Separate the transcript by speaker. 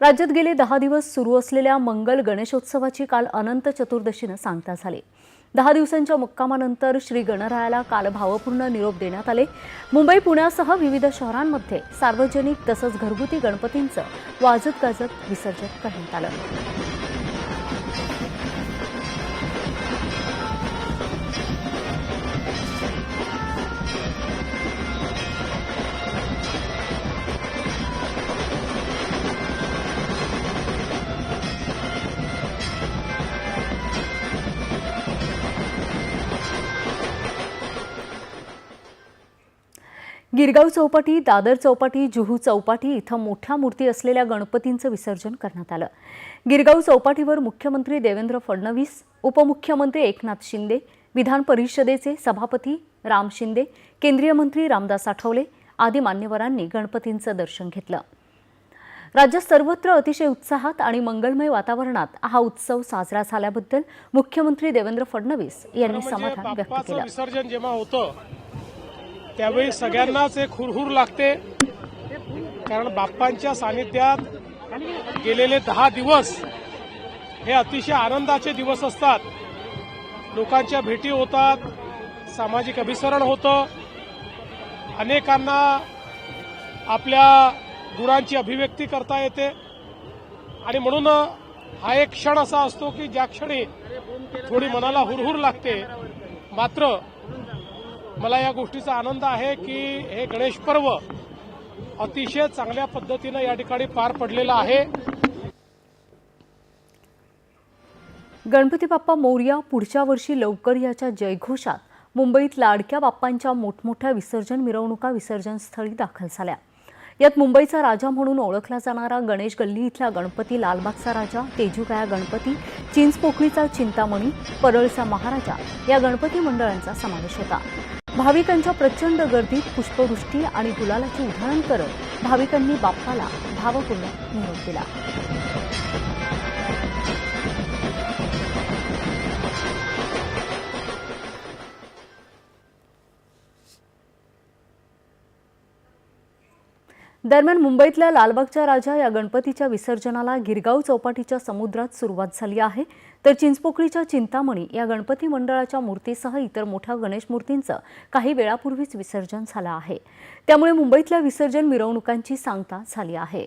Speaker 1: राज्यात गेले दहा दिवस सुरू असलेल्या मंगल गणेशोत्सवाची काल अनंत चतुर्दशीनं सांगता झाली. दहा दिवसांच्या मुक्कामानंतर श्री गणरायाला काल भावपूर्ण निरोप देण्यात आले. मुंबई पुण्यासह विविध शहरांमध्ये सार्वजनिक तसंच घरगुती गणपतींचं वाजत गाजत विसर्जन करण्यात आलं. गिरगाव चौपाटी दादर चौपाटी जुहू चौपाटी इथं मोठ्या मूर्ती असलेल्या गणपतींचं विसर्जन करण्यात आलं. गिरगाव चौपाटीवर मुख्यमंत्री देवेंद्र फडणवीस उपमुख्यमंत्री एकनाथ शिंदे विधान परिषदेचे सभापती राम शिंदे केंद्रीय मंत्री रामदास आठवले आदी मान्यवरांनी गणपतींचं दर्शन घेतलं. राज्यात सर्वत्र अतिशय उत्साहात आणि मंगलमय वातावरणात हा उत्सव साजरा झाल्याबद्दल मुख्यमंत्री देवेंद्र फडणवीस यांनी समाधान व्यक्त केलं.
Speaker 2: विसर्जन जेव्हा होतं त्यावेळी सगळ्यांनाच एक हुरहुर लागते. कारण बाप्पांच्या सानिध्यात गेलेले दहा दिवस हे अतिशय आनंदाचे दिवस असतात. लोकांच्या भेटी होतात सामाजिक अभिसरण होतं. अनेकांना आपल्या गुणांची अभिव्यक्ती करता येते. आणि म्हणून हा एक क्षण असा असतो की ज्या क्षणी थोडी मनाला हुरहुर लागते. मात्र मला या गोष्टीचा आनंद आहे की हे गणेश पर्व अतिशय चांगल्या पद्धतीनं या ठिकाणी पार पडलेलं आहे.
Speaker 1: गणपती बाप्पा मोर्या पुढच्या वर्षी लवकर याच्या जयघोषात मुंबईत लाडक्या बाप्पांच्या मोठमोठ्या विसर्जन मिरवणुका विसर्जनस्थळी दाखल झाल्या. यात मुंबईचा राजा म्हणून ओळखला जाणारा गणेश गल्ली इथला गणपती लालबागचा राजा तेजूगाया गणपती चिंचपोकळीचा चिंतामणी परळचा महाराजा या गणपती मंडळांचा समावेश होता. भाविकांच्या प्रचंड गर्दीत पुष्पवृष्टी आणि गुलालाची उधळण करत भाविकांनी बाप्पाला भावपूर्ण निरोप दिला. दरम्यान मुंबईतल्या लालबागच्या राजा या गणपतीच्या विसर्जनाला गिरगाव चौपाटीच्या समुद्रात सुरुवात झाली आहे. तर चिंचपोकळीच्या चिंतामणी या गणपती मंडळाच्या मूर्तीसह इतर मोठ्या गणेश मूर्तींचं काही वेळापूर्वीच विसर्जन झालं आहे. त्यामुळे मुंबईतल्या विसर्जन मिरवणुकांची सांगता झाली आहे.